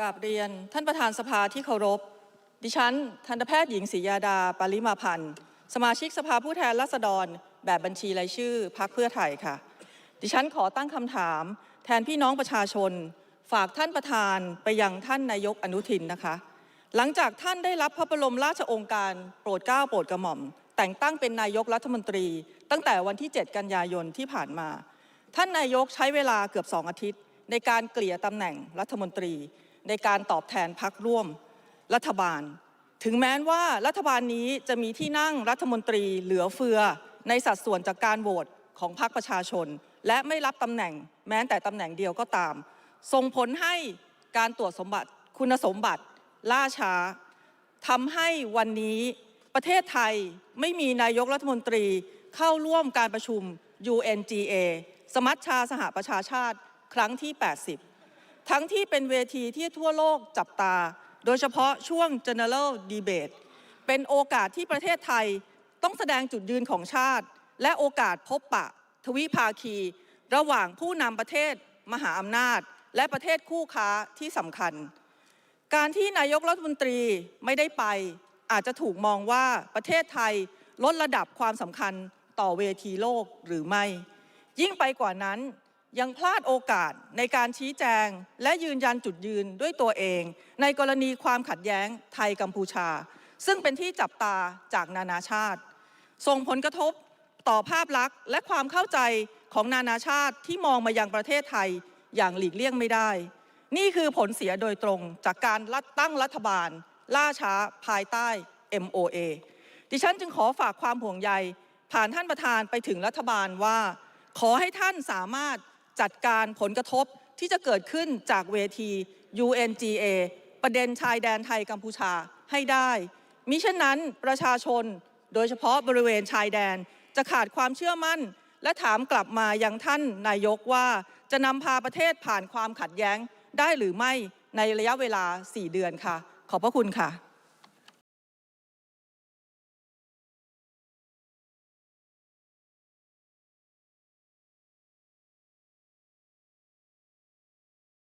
กราบเรียนท่านประธานสภาที่เคารพ ดิฉัน ทันตแพทย์หญิงศรียาดา ปาริมาพันธ์ สมาชิกสภาผู้แทนราษฎร แบบบัญชีรายชื่อพักเพื่อไทยค่ะ ดิฉันขอตั้งคำถาม แทนพี่น้องประชาชน ฝากท่านประธานไปยังท่านนายกอนุทินนะคะ หลังจากท่านได้รับพระบรมราชโองการโปรดเกล้าโปรดกระหม่อม แต่งตั้งเป็นนายกรัฐมนตรี ตั้งแต่วันที่ 7 กันยายนที่ผ่านมา ท่านนายกใช้เวลาเกือบ2อาทิตย์ ในการเกลี่ยตำแหน่งรัฐมนตรี ในการตอบแทนพักร่วมรัฐบาล ถึงแม้ว่ารัฐบาลนี้จะมีที่นั่งรัฐมนตรีเหลือเฟือ ในสัดส่วนจากการโหวตของพรรคประชาชน และไม่รับตำแหน่งแม้แต่ตำแหน่งเดียวก็ตาม ส่งผลให้การตรวจสมบัติคุณสมบัติล่าช้าทำให้วันนี้ประเทศไทยไม่มีนายกรัฐมนตรีเข้าร่วมการประชุม UNGA สมัชชาสหประชาชาติครั้งที่ 80 ทั้งที่เป็นเวทีที่ทั่วโลกจับตา โดยเฉพาะช่วง General Debate เป็นโอกาสที่ประเทศไทยต้องแสดงจุดยืนของชาติ และโอกาสพบปะ ทวิภาคี ระหว่างผู้นำประเทศ มหาอำนาจ และประเทศคู่ค้าที่สำคัญ การที่นายกรัฐมนตรีไม่ได้ไปอาจจะถูกมองว่าประเทศไทยลดระดับความสำคัญต่อเวทีโลกหรือไม่ ยิ่งไปกว่านั้น ยังพลาดโอกาสในการชี้แจง และยืนยันจุดยืนด้วยตัวเอง ในกรณีความขัดแย้งไทยกัมพูชา ซึ่งเป็นที่จับตาจากนานาชาติ ส่งผลกระทบต่อภาพลักษณ์ และความเข้าใจของนานาชาติที่มองมายังประเทศไทยอย่างหลีกเลี่ยงไม่ได้ นี่คือผลเสียโดยตรงจากการรัดตั้งรัฐบาล ล่าช้าภายใต้ MOA ดิฉันจึงขอฝากความห่วงใย ผ่านท่านประธานไปถึงรัฐบาลว่า ขอให้ท่านสามารถ จัดการผลกระทบที่จะเกิดขึ้นจากเวที UNGA ประเด็นชายแดนไทยกัมพูชาให้ได้ มิเช่นนั้นประชาชนโดยเฉพาะบริเวณชายแดนจะขาดความเชื่อมั่น และถามกลับมายังท่านนายกว่าจะนำพาประเทศผ่านความขัดแย้งได้หรือไม่ในระยะเวลา 4 เดือนค่ะ ขอบพระคุณค่ะ